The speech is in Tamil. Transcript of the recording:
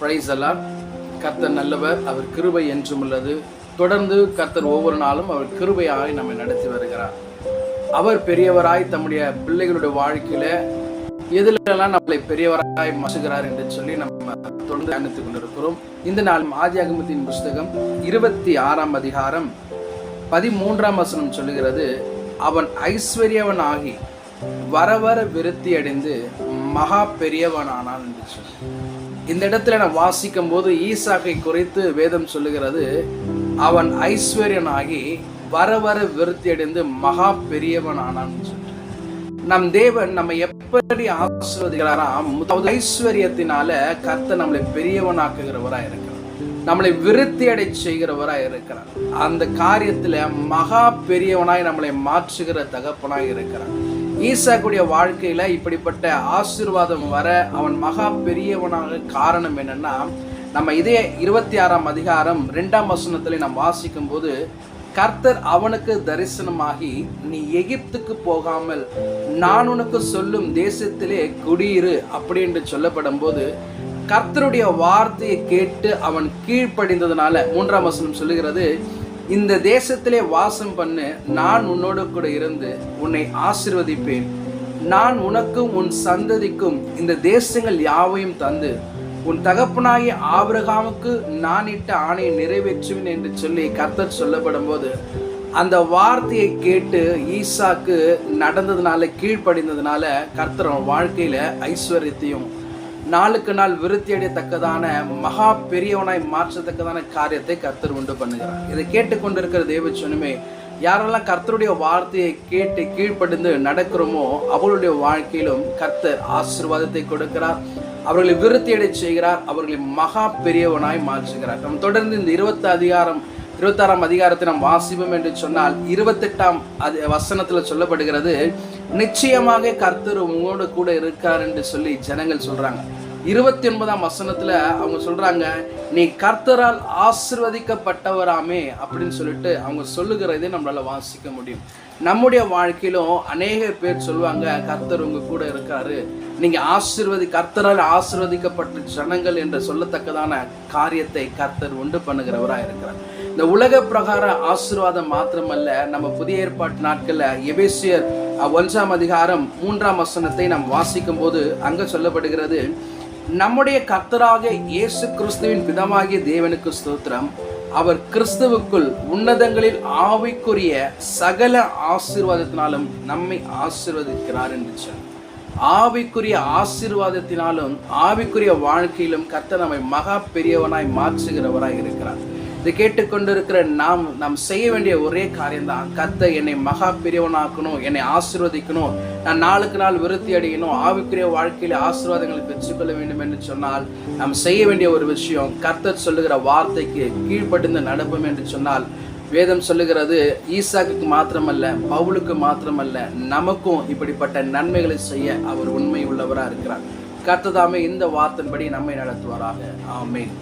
ப்ரைஸ் எல்லாம் கர்த்தர் நல்லவர் அவர் கிருபை என்றும் உள்ளது. தொடர்ந்து கர்த்தர் ஒவ்வொரு நாளும் அவர் கிருபையாய் நம்மை நடத்தி வருகிறார். அவர் பெரியவராய் தம்முடைய பிள்ளைகளுடைய வாழ்க்கையில எதிலெல்லாம் நம்மளை பெரியவராய் மாசுகிறார் என்று சொல்லி நம்ம தொடர்ந்து அணித்துக் கொண்டிருக்கிறோம். இந்த நாள் ஆதியாகமத்தின் புஸ்தகம் இருபத்தி ஆறாம் அதிகாரம் பதிமூன்றாம் வசனம் சொல்லுகிறது அவன் ஐஸ்வர்யவன் ஆகி வர வர விருத்தி அடைந்து மகா பெரியவனானான் என்று சொல்லி. இந்த இடத்துல நான் வாசிக்கும் போது ஈசாக்கை குறித்து வேதம் சொல்லுகிறது அவன் ஐஸ்வர்யனாகி வர வர விருத்தி அடைந்து மகா பெரியவன் ஆனான்னு சொல்லி நம் தேவன் நம்ம எப்படி ஆசிர்வதிக்கிறாராம் முதலாவது ஐஸ்வர்யத்தினால கர்த்த நம்மளை பெரியவனாக்குகிறவரா இருக்கிறார். நம்மளை விருத்தி அடை செய்கிறவரா இருக்கிறார். அந்த காரியத்துல மகா பெரியவனாய் நம்மளை மாற்றுகிற தகப்பனாய் இருக்கிறார். ஈசாக்குடைய வாழ்க்கையில் இப்படிப்பட்ட ஆசீர்வாதம் வர அவன் மகா பெரியவனாக காரணம் என்னன்னா நம்ம இதே இருபத்தி ஆறாம் அதிகாரம் ரெண்டாம் வசனத்தில் நாம் வாசிக்கும் போது கர்த்தர் அவனுக்கு தரிசனமாகி நீ எகிப்துக்கு போகாமல் நான் உனக்கு சொல்லும் தேசத்திலே குடியிரு அப்படி என்று சொல்லப்படும் போது கர்த்தருடைய வார்த்தையை கேட்டு அவன் கீழ்ப்படிந்ததுனால மூன்றாம் வசனம் சொல்லுகிறது இந்த தேசத்திலே வாசம் பண்ணு நான் உன்னோடு கூட இருந்து உன்னை ஆசிர்வதிப்பேன். நான் உனக்கும் உன் சந்ததிக்கும் இந்த தேசங்கள் யாவையும் தந்து உன் தகப்பனாகிய ஆபிரகாமுக்கு நான் இட்ட ஆணையை நிறைவேற்றுவேன் என்று சொல்லி கர்த்தர் சொல்லப்படும் போது அந்த வார்த்தையை கேட்டு ஈசாக்கு நடந்ததுனால கீழ்ப்படிந்ததுனால கர்த்தர் வாழ்க்கையில ஐஸ்வர்யத்தையும் நாளுக்கு நாள் விருத்தி அடையத்தக்கதான மகா பெரியவனாய் மாற்றத்தக்கதான காரியத்தை கர்த்தர் உண்டு பண்ணுகிறார். இதை கேட்டுக்கொண்டிருக்கிற தேவச்சனுமே யாரெல்லாம் கர்த்தருடைய வார்த்தையை கேட்டு கீழ்ப்படிந்து நடக்கிறோமோ அவளுடைய வாழ்க்கையிலும் கர்த்தர் ஆசீர்வாதத்தை கொடுக்கிறார். அவர்களை விருத்தி அடை செய்கிறார். அவர்களை மகா பெரியவனாய் மாற்றுகிறார். நம்ம தொடர்ந்து இந்த இருபத்தி அதிகாரம் இருபத்தாறாம் அதிகாரத்தை நாம் வாசிப்போம் என்று சொன்னால் இருபத்தெட்டாம் அது வசனத்தில் சொல்லப்படுகிறது நிச்சயமாக கர்த்தர் உங்களோட கூட இருக்கார் என்று சொல்லி ஜனங்கள் சொல்றாங்க. இருபத்தி ஒன்பதாம் வசனத்துல அவங்க சொல்றாங்க நீ கர்த்தரால் ஆசிர்வதிக்கப்பட்டவராமே அப்படின்னு சொல்லிட்டு அவங்க சொல்லுகிறதே நம்மளால வாசிக்க முடியும். நம்முடைய வாழ்க்கையிலும் அநேக பேர் சொல்லுவாங்க கர்த்தர் உங்க கூட இருக்காரு. நீங்க ஆசிர்வதி கர்த்தரால் ஆசிர்வதிக்கப்பட்ட ஜனங்கள் என்று சொல்லத்தக்கதான காரியத்தை கர்த்தர் உண்டு பண்ணுகிறவராக இருக்கிறார். இந்த உலக பிரகார ஆசிர்வாதம் மாத்திரமல்ல நம்ம புதிய ஏற்பாட்டு நாட்கள்ல எபேசியர் ஒன்றாம் அதிகாரம் மூன்றாம் வசனத்தை நாம் வாசிக்கும் போது அங்க சொல்லப்படுகிறது நம்முடைய கர்த்தராக இயேசு கிறிஸ்துவின் பிதமாகிய தேவனுக்கு ஸ்தோத்திரம். அவர் கிறிஸ்துவுக்குள் உன்னதங்களில் ஆவிக்குரிய சகல ஆசீர்வாதத்தினாலும் நம்மை ஆசீர்வதிக்கிறார் என்று சொன்னார் ஆவிக்குரிய ஆசீர்வாதத்தினாலும் ஆவிக்குரிய வாழ்க்கையிலும் கர்த்தர் நம்மை மகா பெரியவனாய் மாற்றுகிறவராய் இருக்கிறார். இதை கேட்டுக்கொண்டிருக்கிற நாம் நாம் செய்ய வேண்டிய ஒரே காரியம்தான். கத்த என்னை மகா பிரிவனாக்கணும் என்னை ஆசீர்வதிக்கணும். நான் நாளுக்கு நாள் விருத்தி அடையணும். ஆவிக்குரிய வாழ்க்கையில ஆசீர்வாதங்களை பெற்றுக்கொள்ள வேண்டும் என்று சொன்னால் நாம் செய்ய வேண்டிய ஒரு விஷயம் கர்த்தர் சொல்லுகிற வார்த்தைக்கு கீழ்ப்படிந்து நடப்போம் என்று சொன்னால் வேதம் சொல்லுகிறது ஈசாக்கு மாத்திரமல்ல பவுலுக்கு மாத்திரமல்ல நமக்கும் இப்படிப்பட்ட நன்மைகளை செய்ய அவர் உண்மை உள்ளவராக இருக்கிறார் கர்த்ததாமே இந்த வார்த்தையின்படி நம்மை நடத்துவாராக. ஆமேன்.